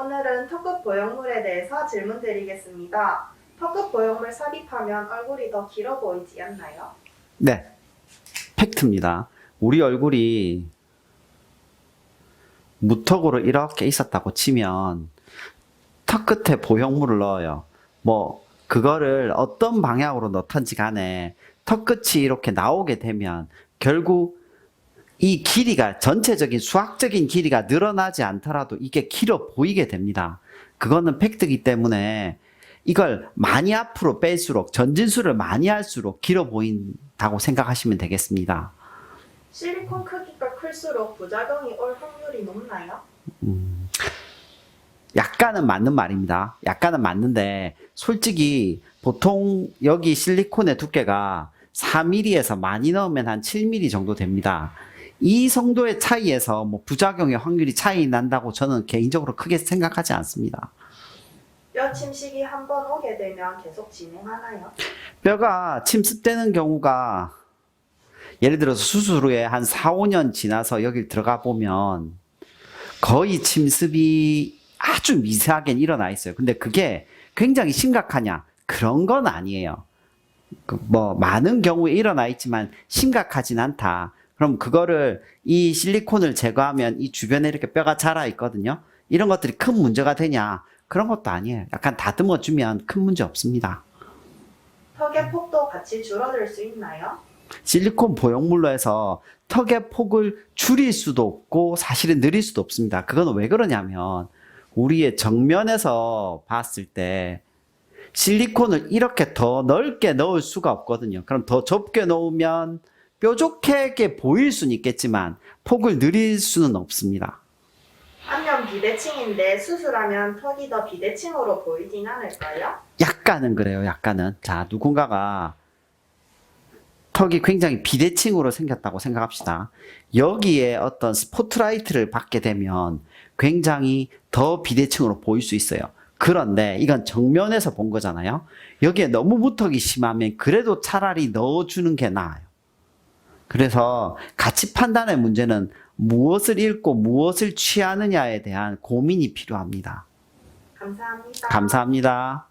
오늘은 턱끝 보형물에 대해서 질문 드리겠습니다. 턱끝 보형물 삽입하면 얼굴이 더 길어 보이지 않나요? 네. 팩트입니다. 우리 얼굴이 무턱으로 이렇게 있었다고 치면 턱 끝에 보형물을 넣어요. 뭐 그거를 어떤 방향으로 넣던지 간에 턱 끝이 이렇게 나오게 되면 결국 이 길이가 전체적인 수학적인 길이가 늘어나지 않더라도 이게 길어 보이게 됩니다. 그거는 팩트이기 때문에 이걸 많이 앞으로 뺄수록 전진수를 많이 할수록 길어 보인다고 생각하시면 되겠습니다. 실리콘 크기가 클수록 부작용이 올 확률이 높나요? 약간은 맞는 말입니다. 약간은 맞는데 솔직히 보통 여기 실리콘의 두께가 4mm에서 많이 넣으면 한 7mm 정도 됩니다. 이 정도의 차이에서 뭐 부작용의 확률이 차이 난다고 저는 개인적으로 크게 생각하지 않습니다. 뼈 침식이 한 번 오게 되면 계속 진행하나요? 뼈가 침습되는 경우가 예를 들어서 수술 후에 한 4, 5년 지나서 여길 들어가 보면 거의 침습이 아주 미세하게 일어나 있어요. 근데 그게 굉장히 심각하냐? 그런 건 아니에요. 그뭐 많은 경우에 일어나 있지만 심각하진 않다. 그럼 그거를 이 실리콘을 제거하면 이 주변에 이렇게 뼈가 자라 있거든요. 이런 것들이 큰 문제가 되냐? 그런 것도 아니에요. 약간 다듬어 주면 큰 문제 없습니다. 턱의 폭도 같이 줄어들 수 있나요? 실리콘 보형물로 해서 턱의 폭을 줄일 수도 없고 사실은 늘릴 수도 없습니다. 그건 왜 그러냐면 우리의 정면에서 봤을 때 실리콘을 이렇게 더 넓게 넣을 수가 없거든요. 그럼 더 좁게 넣으면 뾰족하게 보일 수는 있겠지만 폭을 늘릴 수는 없습니다. 안면 비대칭인데 수술하면 턱이 더 비대칭으로 보이진 않을까요? 약간은 그래요. 약간은. 자, 누군가가 턱이 굉장히 비대칭으로 생겼다고 생각합시다. 여기에 어떤 스포트라이트를 받게 되면 굉장히 더 비대칭으로 보일 수 있어요. 그런데 이건 정면에서 본 거잖아요. 여기에 너무 무턱이 심하면 그래도 차라리 넣어주는 게 나아요. 그래서 가치 판단의 문제는 무엇을 읽고 무엇을 취하느냐에 대한 고민이 필요합니다. 감사합니다. 감사합니다.